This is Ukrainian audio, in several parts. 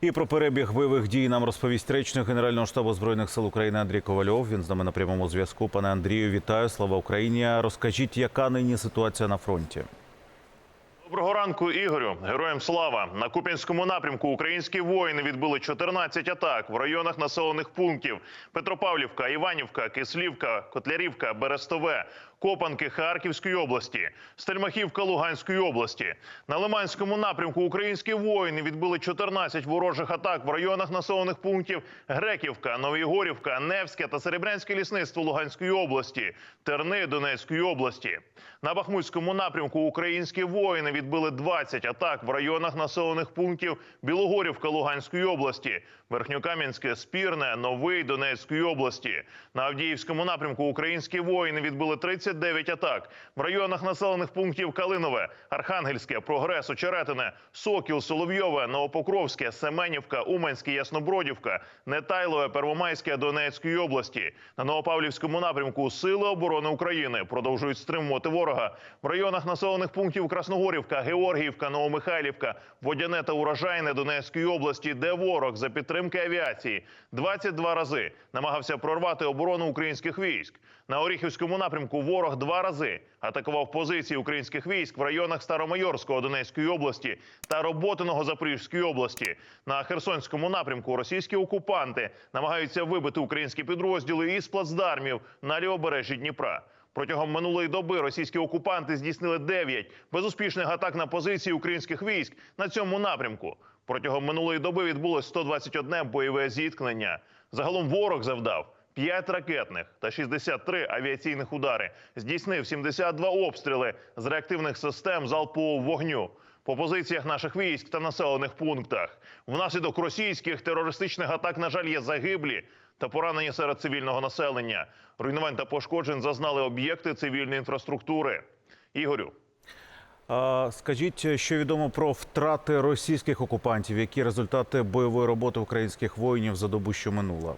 І про перебіг бойових дій нам розповість речник Генерального штабу збройних сил України Андрій Ковальов. Він з нами на прямому зв'язку. Пане Андрію, вітаю! Слава Україні! Розкажіть, яка нині ситуація на фронті? Доброго ранку, Ігорю. Героям слава на Куп'янському напрямку. Українські воїни відбили 14 атак в районах населених пунктів: Петропавлівка, Іванівка, Кислівка, Котлярівка, Берестове, Копанки Харківської області, Стельмахівка Луганської області. На Лиманському напрямку українські воїни відбили 14 ворожих атак в районах населених пунктів Греківка, Новоєгорівка, Невське та Серебрянське лісництво Луганської області, Терни Донецької області. На Бахмутському напрямку українські воїни відбили 20 атак в районах населених пунктів Білогорівка Луганської області, Верхньокам'янське, Спірне, Новий Донецької області. На Авдіївському напрямку українські воїни відбили 39 атак в районах населених пунктів Калинове, Архангельське, Прогрес, Очеретине, Сокіл, Соловйове, Новопокровське, Семенівка, Уманське, Яснобродівка, Нетайлове, Первомайське Донецької області. На Новопавлівському напрямку Сили оборони України продовжують стримувати ворога в районах населених пунктів Красногорівка, Георгіївка, Новомихайлівка, Водяне та Урожайне Донецької області, де ворог за підтримки авіації 22 рази намагався прорвати оборону українських військ. На Оріхівському напрямку ворог два рази атакував позиції українських військ в районах Старомайорського Донецької області та Роботиного Запорізької області. На Херсонському напрямку російські окупанти намагаються вибити українські підрозділи із плацдармів на лівобережжі Дніпра. Протягом минулої доби російські окупанти здійснили 9 безуспішних атак на позиції українських військ на цьому напрямку. Протягом минулої доби відбулось 121 бойове зіткнення. Загалом ворог завдав 5 ракетних та 63 авіаційних удари. Здійснив 72 обстріли з реактивних систем залпового вогню по позиціях наших військ та населених пунктах. Внаслідок російських терористичних атак, на жаль, є загиблі та поранені серед цивільного населення. Руйнувань та пошкоджень зазнали об'єкти цивільної інфраструктури. Ігорю, Скажіть, що відомо про втрати російських окупантів? Які результати бойової роботи українських воїнів за добу, що минула?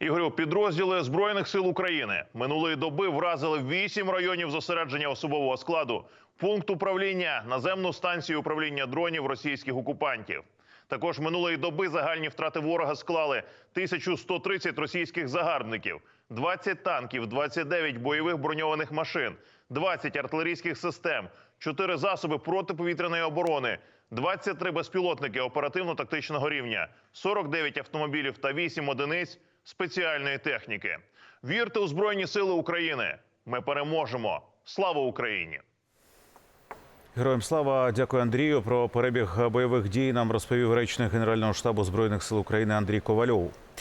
Ігорю, підрозділи збройних сил України минулої доби вразили вісім районів зосередження особового складу, пункт управління, наземну станцію управління дронів російських окупантів. Також минулої доби загальні втрати ворога склали 1130 російських загарбників, 20 танків, 29 бойових броньованих машин, 20 артилерійських систем, 4 засоби протиповітряної оборони, 23 безпілотники оперативно-тактичного рівня, 49 автомобілів та 8 одиниць спеціальної техніки. Вірте у Збройні Сили України. Ми переможемо. Слава Україні! Героям слава, дякую Андрію. Про перебіг бойових дій нам розповів речник Генерального штабу збройних сил України Андрій Ковальов.